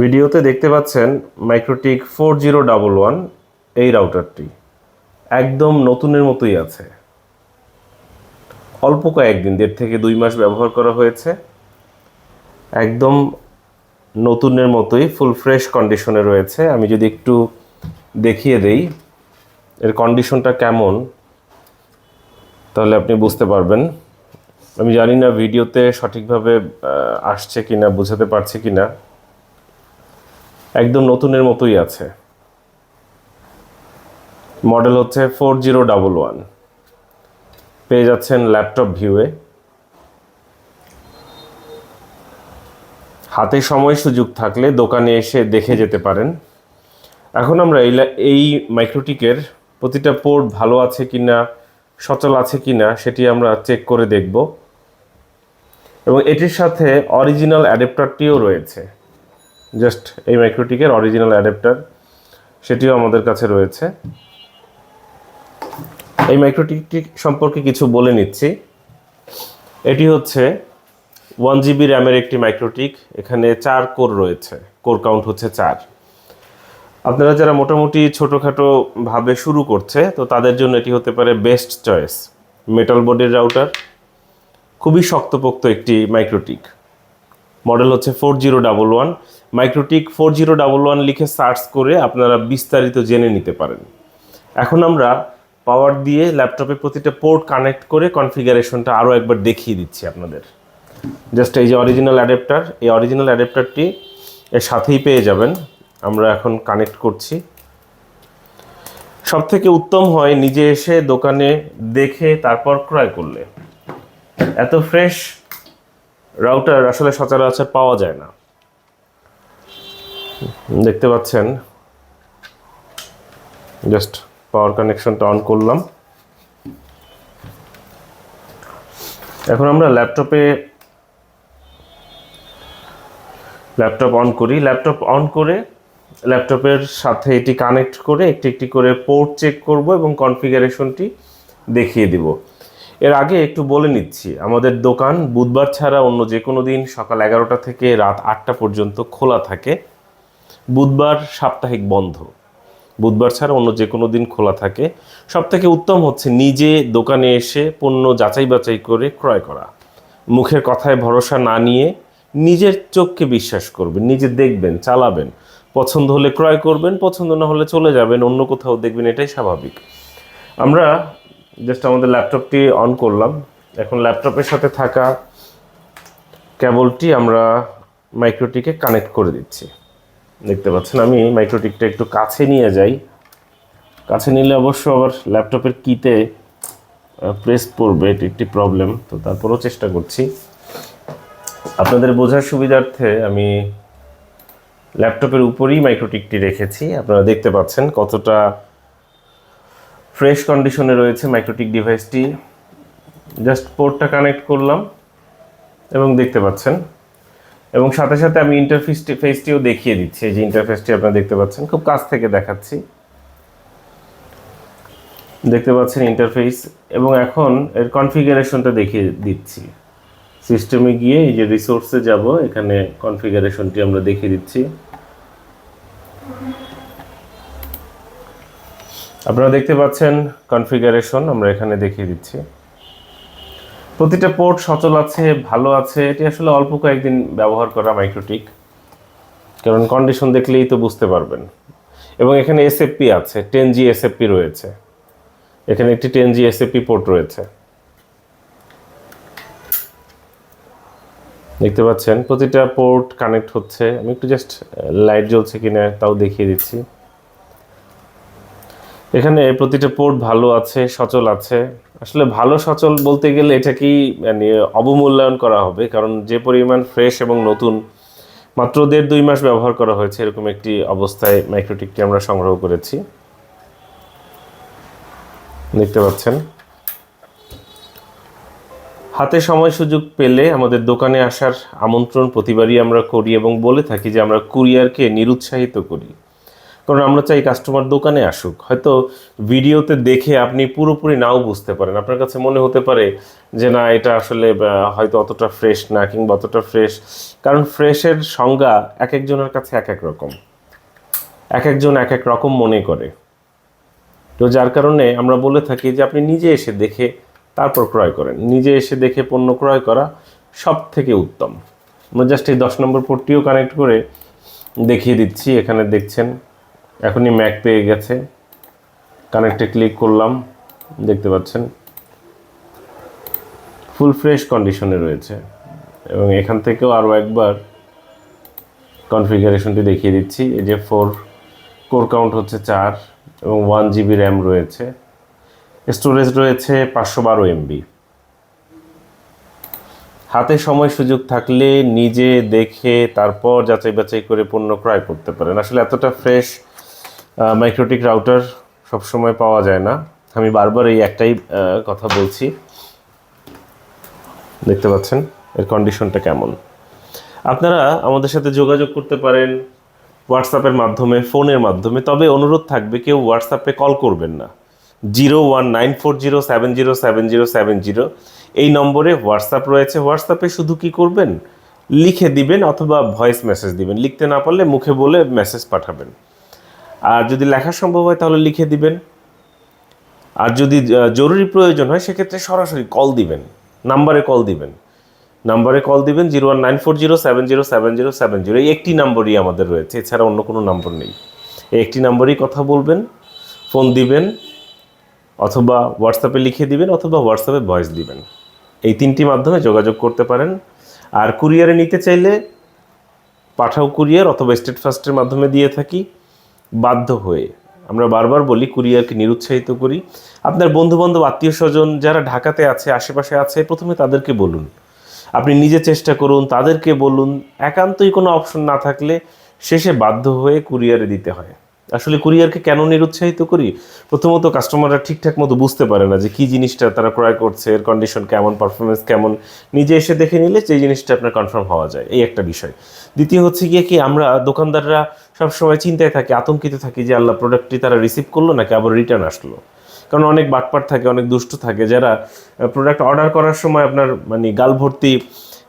ভিডিওতে দেখতে পাচ্ছেন MikroTik four zero double one এই রাউটারটি একদম নতুনের মতোই আছে। অল্প কয়েকদিন, দেড় থেকে দুই মাস ব্যবহার করা হয়েছে। একদম নতুনের মতোই ফুল ফ্রেশ কন্ডিশনে রয়েছে। আমি যদি একটু দেখিয়ে দেই, এর কন্ডিশনটা কেমন, তাহলে আপনি বুঝতে পারবেন। আমি জানি না ভিডিওতে সঠিকভাবে আসছে কিনা, বোঝাতে পারছি কিনা। একদম নতুনের মতোই আছে। মডেল হচ্ছে ফোর জিরো ডাবল ওয়ান। পেয়ে যাচ্ছেন ল্যাপটপ ভিউয়ে। হাতে সময় সুযোগ থাকলে দোকানে এসে দেখে যেতে পারেন। এখন আমরা এই এই মাইক্রোটিকের প্রতিটা পোর্ট ভালো আছে কি না সচল আছে কি না সেটি আমরা চেক করে দেখব। এবং এটির সাথে অরিজিনাল অ্যাডাপ্টারটিও রয়েছে। জাস্ট এই মাইক্রোটিকের অরিজিনাল অ্যাডাপ্টার সেটিও আমাদের কাছে রয়েছে। এই মাইক্রোটিকটি সম্পর্কে কিছু বলে নিচ্ছি। এটি হচ্ছে ওয়ান জিবি র্যামের একটি মাইক্রোটিক, এখানে চার কোর রয়েছে। কোর কাউন্ট হচ্ছে চার। আপনারা যারা মোটামুটি ছোটোখাটো ভাবে শুরু করছে, তো তাদের জন্য এটি হতে পারে বেস্ট চয়েস মেটাল বোর্ডের রাউটার খুবই শক্তপোক্ত একটি মাইক্রোটিক। মডেল হচ্ছে four zero double one MikroTik four zero double one লিখে সার্চ করে আপনারা বিস্তারিত জেনে নিতে পারেন। এখন আমরা পাওয়ার দিয়ে ল্যাপটপে প্রতিটা পোর্ট কানেক্ট করে কনফিগারেশনটা আরও একবার দেখিয়ে দিচ্ছি আপনাদের। জাস্ট এই যে অরিজিনাল অ্যাডাপ্টার এই অরিজিনাল অ্যাডাপ্টারটি এর সাথেই পেয়ে যাবেন। আমরা এখন কানেক্ট করছি। সব থেকে উত্তম হয় নিজে এসে দোকানে দেখে তারপর ক্রয় করলে। এত ফ্রেশ রাউটার আসলে সচরাচর পাওয়া যায় না। দেখতে পাচ্ছেন। জাস্ট পাওয়ার কানেকশনটা অন করলাম। এখন আমরা ল্যাপটপে ল্যাপটপ অন করি। ল্যাপটপ অন করে ল্যাপটপের সাথে এটি কানেক্ট করে একটি একটি করে পোর্ট চেক করব এবং কনফিগারেশনটি দেখিয়ে দিব। এর আগে একটু বলে নিচ্ছি, আমাদের দোকান বুধবার ছাড়া অন্য যে কোনো দিন সকাল এগারোটা থেকে রাত আটটা পর্যন্ত খোলা থাকে। বুধবার সাপ্তাহিক বন্ধ। বুধবার ছাড়া অন্য যে কোনো দিন খোলা থাকে। সব থেকে উত্তম হচ্ছে নিজে দোকানে এসে পণ্য যাচাই বাছাই করে ক্রয় করা। মুখের কথায় ভরসা না নিয়ে নিজের চোখকে বিশ্বাস করবেন, নিজে দেখবেন, চালাবেন। পছন্দ হলে ক্রয় করবেন, পছন্দ না হলে চলে যাবেন, অন্য কোথাও দেখবেন, এটাই স্বাভাবিক। আমরা জাস্ট আমাদের ল্যাপটপটি অন করলাম। এখন ল্যাপটপের সাথে থাকা কেবলটি আমরা মাইক্রোটিকে কানেক্ট করে দিচ্ছি। দেখতে পাচ্ছেন, আমি মাইক্রোটিকটা একটু কাছে নিয়ে যাই। কাছে নিলে অবশ্য আবার ল্যাপটপের কিতে প্রেস পড়বে, এটি একটি প্রবলেম তো তারপরেও চেষ্টা করছি। আপনাদের বোঝার সুবিধার্থে আমি ল্যাপটপের উপরেই মাইক্রোটিকটি রেখেছি। আপনারা দেখতে পাচ্ছেন কতটা ফ্রেশ কন্ডিশনে রয়েছে মাইক্রোটিক ডিভাইসটি। জাস্ট পোর্টটা কানেক্ট করলাম এবং দেখতে পাচ্ছেন। এবং সাথে সাথে আমি ইন্টারফেসটি ফেসটিও দেখিয়ে দিচ্ছি। যে ইন্টারফেসটি আপনারা দেখতে পাচ্ছেন, খুব কাছ থেকে দেখাচ্ছি। দেখতে পাচ্ছেন ইন্টারফেস এবং এখন এর কনফিগারেশনটা দেখিয়ে দিচ্ছি। সিস্টেমে গিয়ে এই যে রিসোর্সে যাব, এখানে কনফিগারেশনটি আমরা দেখিয়ে দিচ্ছি। আপনারা দেখতে পাচ্ছেন কনফিগারেশন, আমরা এখানে দেখিয়ে দিচ্ছি। প্রতিটা পোর্ট সচল আছে, ভালো আছে, এটি আসলে অল্প কয়েকদিন ব্যবহার করা মাইক্রোটিক, কারণ কন্ডিশন দেখলেই তো বুঝতে পারবেন। এবং এখানে এসএফপি আছে টেন জি এসএফপি রয়েছে। এখানে একটি টেন জি এসএফপি পোর্ট রয়েছে। দেখতে পাচ্ছেন, প্রতিটা পোর্ট কানেক্ট হচ্ছে। আমি একটু জাস্ট লাইট জ্বলছে কিনা তাও দেখিয়ে দিচ্ছি। এখানে প্রতিটা পোর্ট ভালো আছে, সচল আছে। আসলে ভালো, সচল বলতে গেলে এটাকেই মানে অবমূল্যায়ন করা হবে। কারণ যে পরিমাণ ফ্রেশ এবং নতুন মাত্র দেড় দুই মাস ব্যবহার করা হয়েছে, এরকম একটি অবস্থায় মাইক্রোটিকটি আমরা সংগ্রহ করেছি। দেখতে পাচ্ছেন। হাতে সময় সুযোগ পেলে আমাদের দোকানে আসার আমন্ত্রণ প্রতিবারই আমরা করি এবং বলে থাকি যে আমরা কুরিয়ারকে নিরুৎসাহিত করি। কারণ আমরা চাই কাস্টমার দোকানে আসুক। হয়তো ভিডিওতে দেখে আপনি পুরোপুরি নাও বুঝতে পারেন। আপনার কাছে মনে হতে পারে যে, না, এটা আসলে হয়তো অতটা ফ্রেশ না কিংবা অতটা ফ্রেশ কারণ ফ্রেশের সংজ্ঞা এক একজনের কাছে এক এক রকম। এক একজন এক এক রকম মনে করে। তো যার কারণে আমরা বলে থাকি যে, আপনি নিজে এসে দেখে তারপর ক্রয় করেন। নিজে এসে দেখে পণ্য ক্রয় করা সব থেকে উত্তম। আমরা জাস্ট এই দশ নম্বর পোর্টটিও কানেক্ট করে দেখিয়ে দিচ্ছি। এখানে দেখছেন এখনই ম্যাক পেয়ে গেছে। কানেক্টে ক্লিক করলাম, দেখতে পাচ্ছেন। ফুল ফ্রেশ কন্ডিশনে রয়েছে। এবং এখান থেকেও আরও একবার কনফিগারেশনটি দেখিয়ে দিচ্ছি। এই যে ফোর কোর কাউন্ট হচ্ছে চার এবং ওয়ান জিবি র্যাম রয়েছে। স্টোরেজ রয়েছে পাঁচশো বারো এমবি হাতে সময় সুযোগ থাকলে নিজে দেখে তারপর যাচাই বাছাই করে পণ্য ক্রয় করতে পারেন। আসলে এতটা ফ্রেশ মাইক্রোটিক রাউটার সবসময় পাওয়া যায় না। আমি বারবার এই একটাই কথা বলছি। দেখতে পাচ্ছেন, এর কন্ডিশনটা কেমন? আপনারা আমাদের সাথে যোগাযোগ করতে পারেন হোয়াটসঅ্যাপের মাধ্যমে ফোনের মাধ্যমে। তবে অনুরোধ থাকবে, কেউ হোয়াটসঅ্যাপে কল করবেন না। Zero one nine four zero seven zero seven zero seven zero এই নম্বরে হোয়াটসঅ্যাপ রয়েছে। হোয়াটসঅ্যাপে শুধু কি করবেন? লিখে দিবেন অথবা ভয়েস মেসেজ দিবেন। লিখতে না পারলে মুখে বলে মেসেজ পাঠাবেন। আর যদি লেখা সম্ভব হয় তাহলে লিখে দিবেন। আর যদি জরুরি প্রয়োজন হয় সেক্ষেত্রে সরাসরি কল দিবেন। নাম্বারে কল দিবেন। নাম্বারে কল দিবেন zero one nine four zero seven zero seven zero seven zero. এই একটি নাম্বারই আমাদের রয়েছে, এছাড়া অন্য কোনো নম্বর নেই। এই একটি নাম্বারেই কথা বলবেন ফোন দিবেন, অথবা হোয়াটসঅ্যাপে লিখে দিবেন, অথবা হোয়াটসঅ্যাপে ভয়েস দিবেন। এই তিনটি মাধ্যমে যোগাযোগ করতে পারেন। আর কুরিয়ারে নিতে চাইলে পাঠাও কুরিয়ার অথবা স্টেট ফাস্টের মাধ্যমে দিয়ে থাকি। বাধ্য হয়ে। আমরা বারবার বলি, কুরিয়ারকে নিরুৎসাহিত করি। আপনার বন্ধুবান্ধব আত্মীয় স্বজন যারা ঢাকাতে আছে, আশেপাশে আছে, প্রথমে তাদেরকে বলুন। আপনি নিজে চেষ্টা করুন, তাদেরকে বলুন। একান্তই কোনো অপশন না থাকলে শেষে বাধ্য হয়ে কুরিয়ারে দিতে হয়। আসলে কুরিয়ারকে কেন নিরুৎসাহিত করি? প্রথমত কাস্টমাররা ঠিকঠাক মতো বুঝতে পারে না যে কী জিনিসটা তারা ক্রয় করছে, এর কন্ডিশন কেমন পারফরমেন্স কেমন। নিজে এসে দেখে নিলে সেই জিনিসটা আপনার কনফার্ম হওয়া যায়, এই একটা বিষয়। দ্বিতীয় হচ্ছে গিয়ে কি আমরা দোকানদাররা সবসময় চিন্তায় থাকি, আতঙ্কিত থাকি যে আল্লাহ প্রোডাক্টটি তারা রিসিভ করল নাকি আবার রিটার্ন আসলো। কারণ অনেক বাটপাট থাকে, অনেক দুষ্ট থাকে, যারা প্রোডাক্ট অর্ডার করার সময় আপনার মানে গাল ভর্তি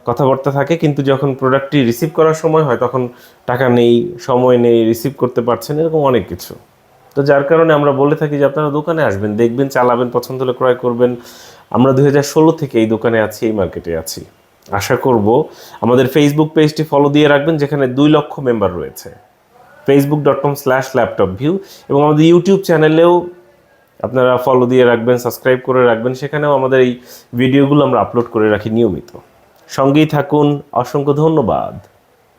কথাবার্তা থাকে, কিন্তু যখন প্রোডাক্টটি রিসিভ করার সময় হয়, তখন টাকা নেই, সময় নেই রিসিভ করতে পারছেন, এরকম অনেক কিছু। তো যার কারণে আমরা বলে থাকি যে আপনারা দোকানে আসবেন, দেখবেন, চালাবেন, পছন্দ হলে ক্রয় করবেন। আমরা দু ষোলো থেকে এই দোকানে আছি, এই মার্কেটে আছি। আশা করব আমাদের ফেসবুক পেজটি ফলো দিয়ে রাখবেন, যেখানে দুই লক্ষ মেম্বার রয়েছে। Facebook dot com slash laptop view এবং আমাদের ইউটিউব চ্যানেলেও আপনারা ফলো দিয়ে রাখবেন সাবস্ক্রাইব করে রাখবেন। সেখানেও আমাদের এই ভিডিওগুলো আমরা আপলোড করে রাখি নিয়মিত। সঙ্গেই থাকুন। অসংখ্য ধন্যবাদ।